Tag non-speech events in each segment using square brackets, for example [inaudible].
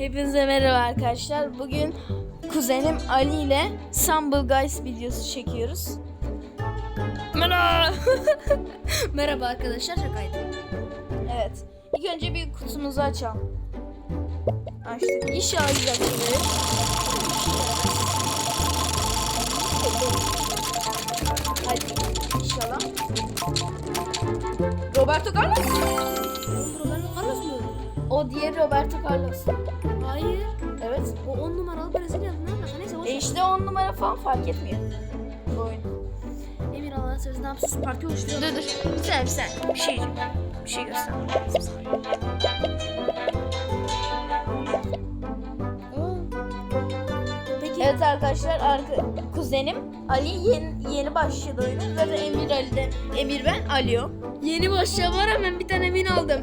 Hepinize merhaba arkadaşlar. Bugün kuzenim Ali ile Stumble Guys videosu çekiyoruz. Merhaba. [laughs] Merhaba arkadaşlar şakaydı. evet. İlk önce bir kutumuzu açalım. Açtık. İnşallah güzel şeyler. Hadi inşallah. Roberto Carlos. O diğer Roberto Carlos. Hayır. Evet. O 10 numaralı Brezilyalı ne alaka? Neyse o E işte on numara falan fark etmiyor. Bu oyun. Emir Allah'ın seversen ne yapıyorsun? Parti oluşturuyor. Dur dur. Bir saniye bir saniye. Bir şey diyeceğim. Bir şey göster. Peki Evet arkadaşlar arka, kuzenim Ali yeni, yeni başladı oyuna. Zaten Emir Ali'den. Emir ben Ali o. yeni başlığa var hemen bir tane min aldım.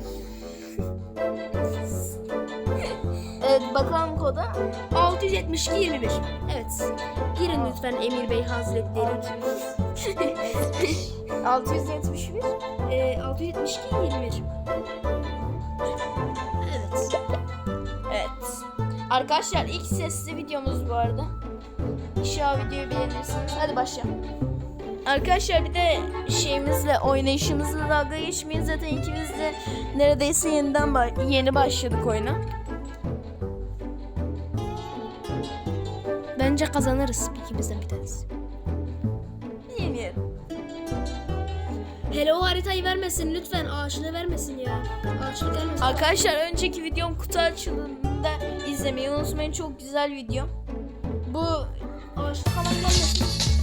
672 21. Evet. Girin lütfen Emir Bey Hazretleri. 671. e, 672 21. Evet. Evet. Arkadaşlar ilk sesli videomuz bu arada. İnşallah videoyu beğenirsiniz. Hadi başlayalım. Arkadaşlar bir de şeyimizle oynayışımızla dalga geçmeyin. Zaten ikimiz de neredeyse yeniden ba- yeni başladık oyuna. Bence kazanırız ikimizden bir tanesi. Yeni. Hele o haritayı vermesin lütfen. Ağaçlığı vermesin ya. Ağaçlık vermesin. Arkadaşlar önceki videom kutu açılımında izlemeyi unutmayın. Çok güzel video. Bu Ağaçlık falan gelmesin.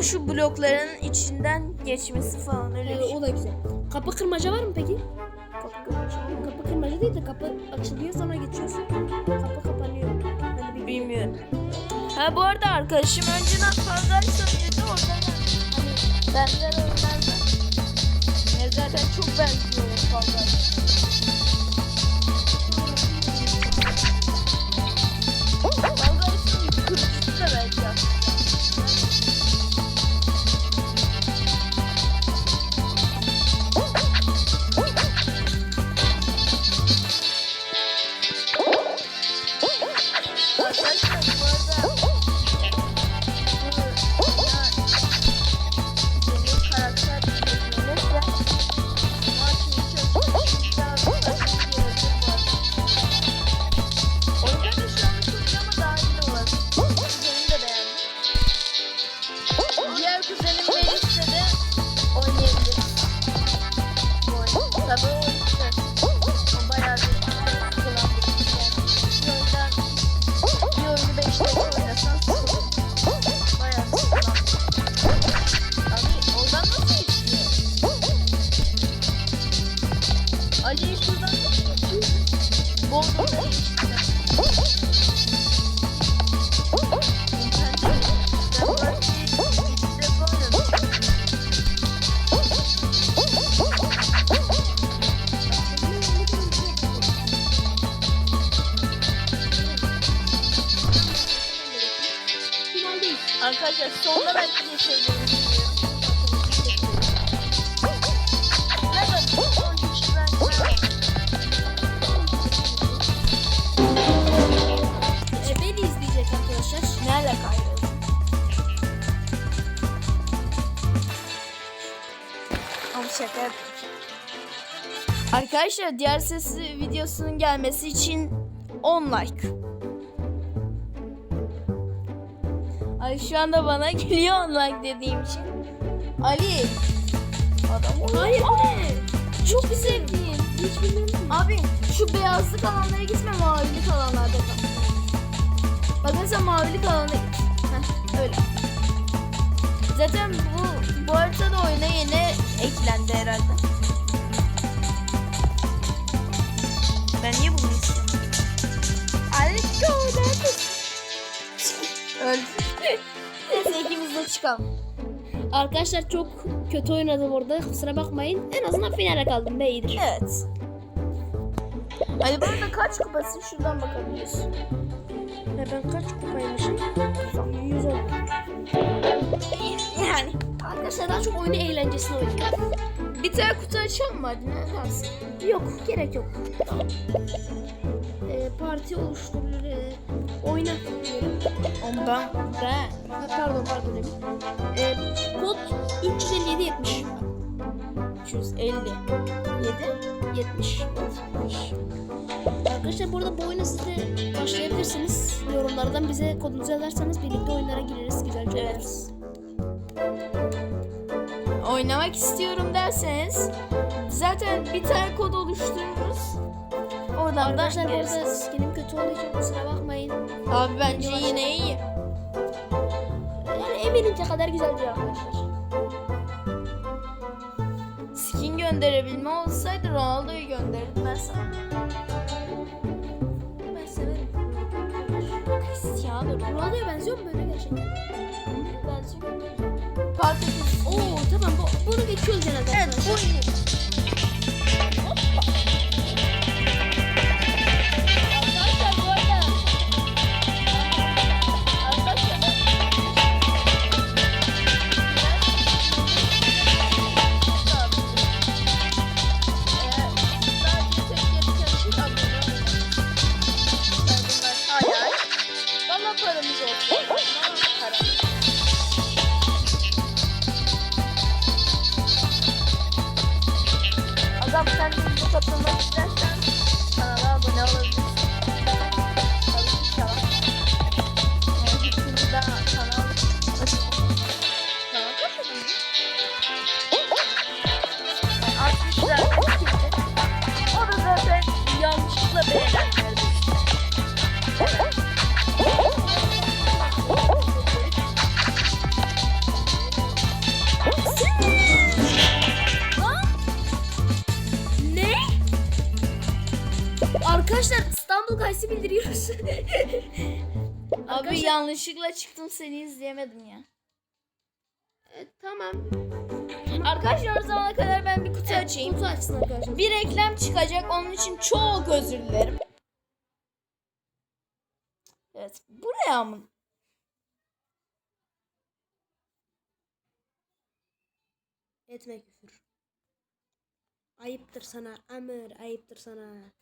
Ama şu blokların içinden geçmesi falan öyle bir Ee, şey. o da güzel. Kapı kırmaca var mı peki? Kapı kapı. Kapı kırmaca değil de kapı açılıyor sonra geçiyorsun. Kapı kapanıyor. Öyle bir Bilmiyorum. Ha bu arada arkadaşım önceden fazla sanıyordu oradan hani benzer oyunlarda ya zaten çok benziyor. Fazla Arkadaşlar Arkadaşlar diğer sesi videosunun gelmesi için 10 like. Ay şu anda bana [laughs] geliyor 10 like dediğim için. Ali. Adam Hayır? Çok sevdiğim. Hiç. Abi şu beyazlık alanlara gitme mavilik alanlarda kal. Bak mesela mavilik alana git. Heh, öyle. Zaten bu bu çıkalım. Arkadaşlar çok kötü oynadım orada. Kusura bakmayın. En azından finale kaldım. Be iyidir. Evet. Ali burada kaç kupasın şuradan bakabiliyorsun. Ve ben kaç kupaymışım? 110. Yani Arkadaşlar daha çok oyunu eğlencesine oynuyorum. bir tane kutu açalım mı hadi ne dersin? Yok gerek yok. Parti oluşturulur. Ee, oyna. Ondan ben. Ha, pardon pardon. Ee, kod 357 70. 357. 70. Arkadaşlar bu arada bu oyuna siz de başlayabilirsiniz. Yorumlardan bize kodunuzu yazarsanız birlikte oyunlara gireriz. Güzelce Evet. oynarız. Oynamak istiyorum derseniz zaten bir tane kod oluştururuz. Oradan da Arkadaşlar bu arada girirsiniz. skinim kötü olduğu için kusura bakmayın. Abi bence yine iyi. Yani eminince kadar güzel diyor arkadaşlar. Skin gönderebilme olsaydı Ronaldo'yu gönderirdim ben sana. Ben severim. Cristiano Ronaldo. Ronaldo'ya benziyor mu böyle gerçekten? Benziyor. Portekiz. Oo tamam bu, bunu geçiyoruz genelde. Evet bu iyi. Arkadaşlar İstanbul Gaysi bildiriyoruz. Abi Arkadaşlar- yanlışlıkla çıktım seni izleyemedim ya. E, tamam. Arkadaşlar o zamana kadar ben bir kutu açayım. Kutu açsın arkadaşlar. Bir reklam çıkacak onun için çok özür dilerim. Evet buraya mı? Etme küfür. Ayıptır sana Ömer, ayıptır sana.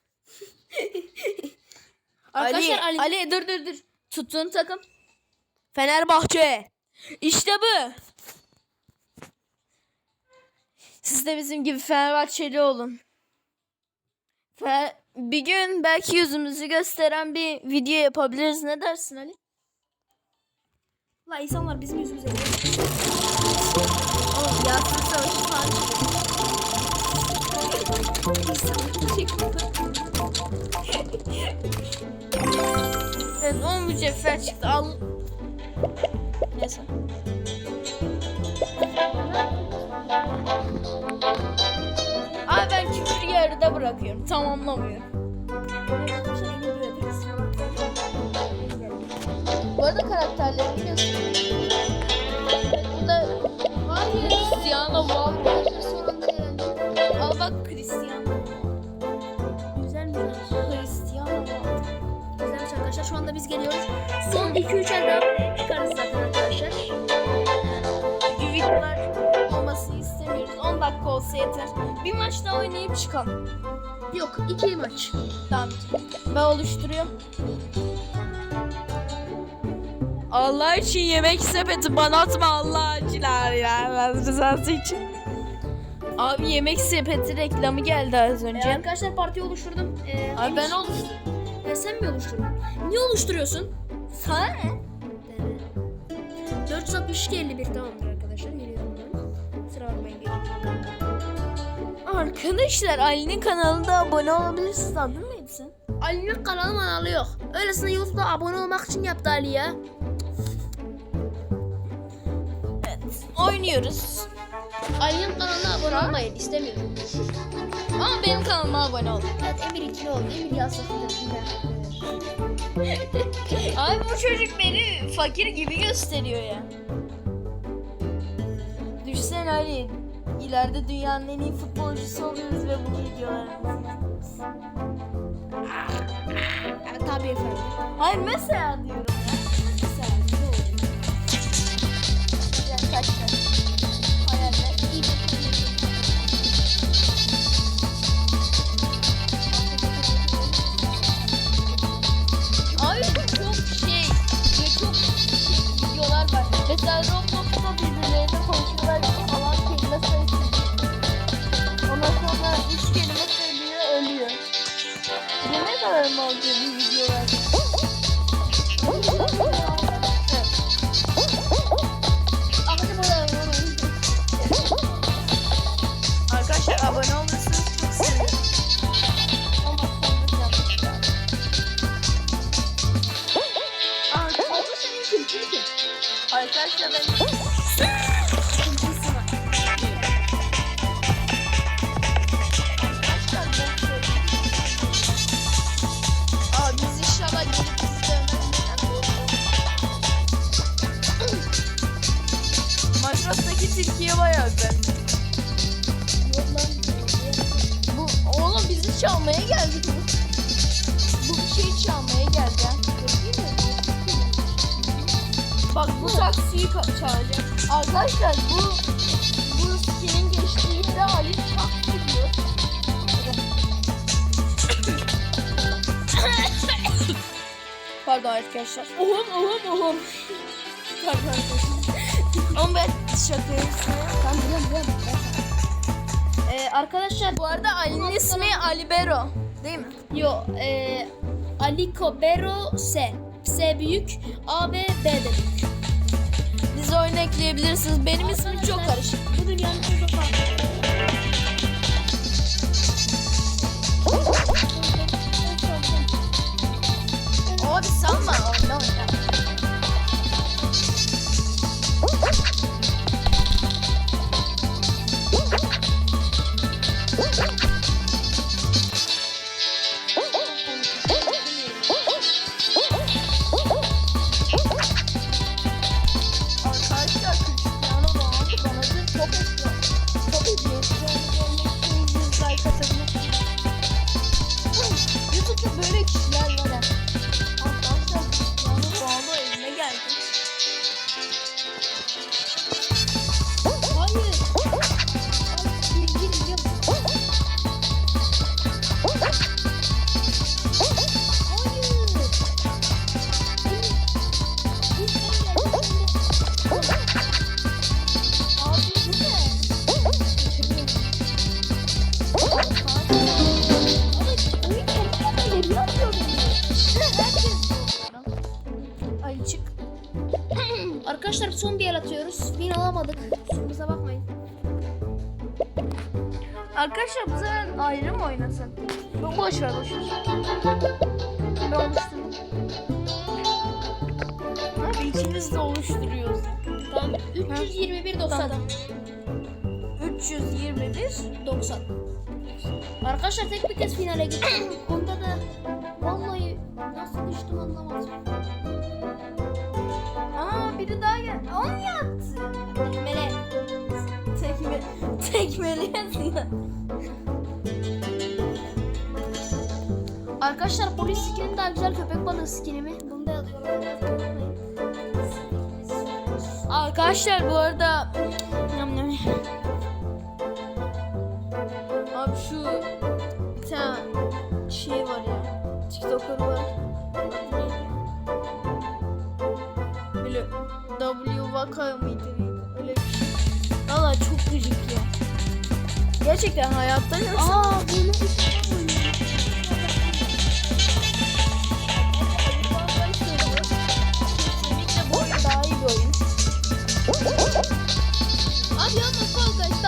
Arkadaşlar Ali, Ali, Ali, dur dur dur. Tuttuğun takım. Fenerbahçe. İşte bu. Siz de bizim gibi Fenerbahçeli olun. Fe- bir gün belki yüzümüzü gösteren bir video yapabiliriz. Ne dersin Ali? La insanlar bizim yüzümüze. Oğlum Yasin Savaşı falan Evet 10 mücevher çıktı al. Neyse. Abi ben küfür yarıda bırakıyorum. Tamamlamıyorum. Bu arada karakterleri biliyorsun. Bu da Hayır. Cristiano Ronaldo. Al bak Cristiano. Biz geliyoruz. Son 2-3 el daha çıkarız zaten arkadaşlar. Bu videolar olmasını istemiyoruz. 10 dakika olsa yeter. Bir maç daha oynayıp çıkalım. Yok 2 maç. Tamam. Ben oluşturuyorum. Allah için yemek sepeti bana atma Allah için ya. Ben rızası için. Abi yemek sepeti reklamı geldi az Ee, önce. arkadaşlar parti oluşturdum. Ee, Abi ben oluşturdum. Ee, sen mi oluşturdun? Niye oluşturuyorsun? Sana ne? 462 51 tamamdır arkadaşlar. Geliyorum ben. Sıra bakmayın. Arkadaşlar Ali'nin kanalında abone olabilirsiniz anladın mı hepsi? Ali'nin kanalı manalı yok. Öylesine YouTube'da abone olmak için yaptı Ali ya. Evet. Oynuyoruz. Ali'nin kanalına abone olmayın istemiyorum. Kanalıma abone olun. Evet Emir ikili oldu. Emir yazsın. [laughs] Abi bu çocuk beni fakir gibi gösteriyor ya. Düşsene Ali. İleride dünyanın en iyi futbolcusu oluyoruz ve bunu. Evet, tabii efendim. Hayır mesela diyorum ya. Mesela ne olur? Bu bu ka- çalacak. Arkadaşlar bu bu skinin geçtiği yere Ali saksı diyor. [coughs] Pardon arkadaşlar. Ohum ohum ohum. Pardon arkadaşlar. Ama ben şaka yapıyorum. Tamam biliyorum biliyorum. Ee, arkadaşlar Bu arada Ali'nin ismi Alibero. Değil mi? Yo, e, Ali Kobero S. S büyük, A ve B de büyük. Bize oyun ekleyebilirsiniz. Benim ismim çok karışık. Bu dünyanın çok farklı. Abi salma oyna oyna. Arkadaşlar bu sefer ayrı mı oynasın? Boş ver boş ver. Ben oluşturdum. Abi ikimiz de oluşturuyoruz. Tamam. 321 90. Tamam. 321 90. Arkadaşlar tek bir kez finale gittim. Onda da vallahi nasıl düştüm anlamadım. Aa biri daha gel. O mu yaptı? Tekmele. Tekme, yazıyor. Arkadaşlar polis skinin daha güzel köpek balığı skini mi? Bunu da yazıyorum. Arkadaşlar bu arada. Abi şu bir tane şey var ya TikToker var? Böyle W Vaka mıydı öyle bir şey Valla çok gıcık ya Gerçekten hayatta yoksa. Aa bunu iyi bir oyun. Abi ama Fall Guys'tan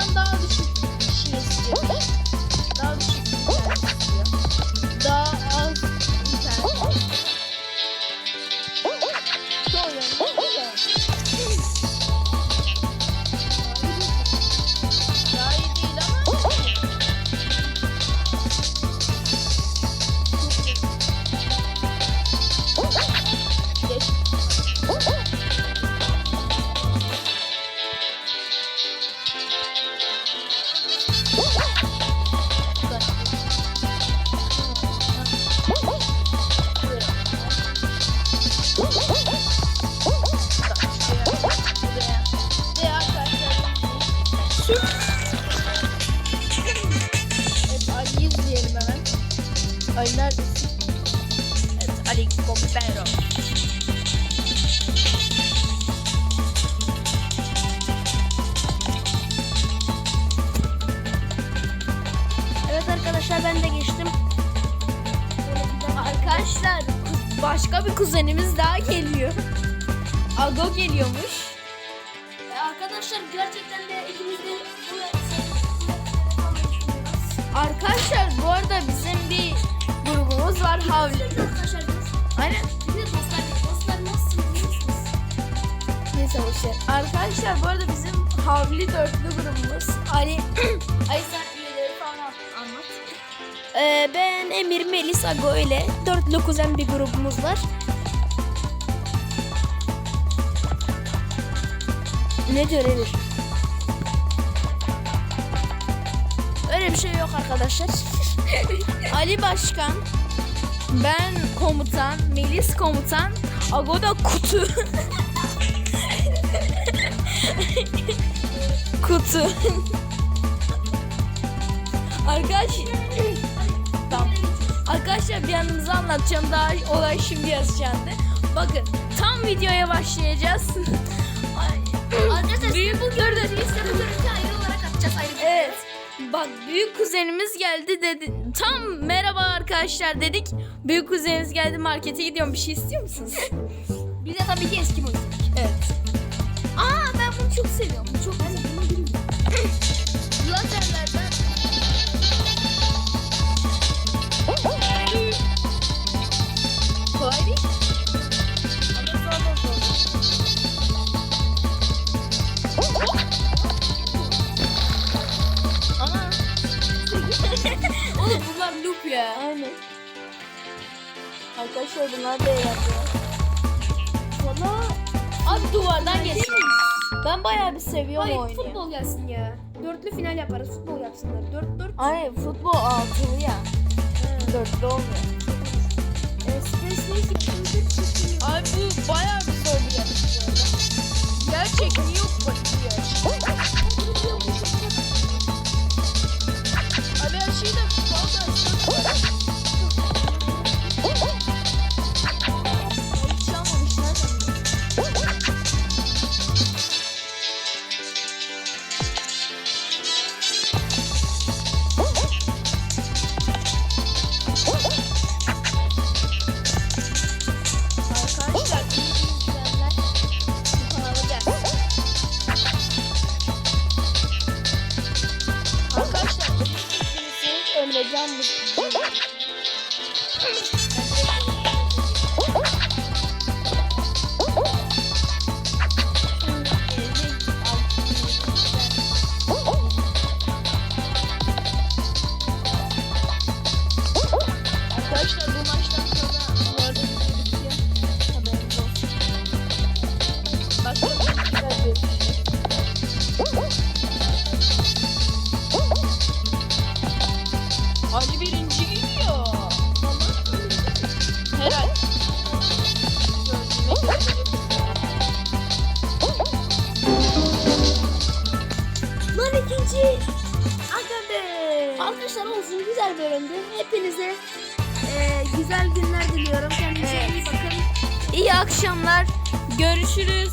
arkadaşlar ben de geçtim. Arkadaşlar başka bir kuzenimiz daha geliyor. Ago geliyormuş. E, arkadaşlar gerçekten de ikimiz de Arkadaşlar bu arada bizim bir grubumuz var Havli. Arkadaşlar Aynen. bir de boşver. Arkadaşlar bu arada bizim Havli dörtlü grubumuz. Ali, [clears throat] Ali sen. Ee, ben Emir, Melis, Ago ile dörtlü kuzen bir grubumuz var. Ne diyor Emir? Öyle bir şey yok arkadaşlar. [laughs] Ali Başkan, ben komutan, Melis komutan, Ago da kutu. [laughs] kutu. [laughs] Arkadaş. Arkadaşlar bir yanımızı anlatacağım daha olay şimdi yaşandı. Bakın tam videoya başlayacağız. [laughs] Ay, Arkadaşlar büyük bu size bu ayrı olarak atacağız ayrı bir Evet. Bak büyük kuzenimiz geldi dedi. Tam merhaba arkadaşlar dedik. Büyük kuzenimiz geldi markete gidiyorum. Bir şey istiyor musunuz? [laughs] Bir de tabii ki eski boyut. evet. Aa ben bunu çok seviyorum. Bunlar loop ya. aynen. Arkadaşlar bunlar da eğleniyor. Valla Abi duvardan geçsin. Ben bayağı bir seviyorum Hayır oyunu. futbol gelsin ya. Dörtlü final yaparız. Futbol yapsınlar. Dört dört. Ay futbol altılı ya. Dörtlü olmuyor. Ay bu bayağı bir bir yarış bu arada. Yok basit bir Arkadaşlar bu maçtan sonra Görüşürüz.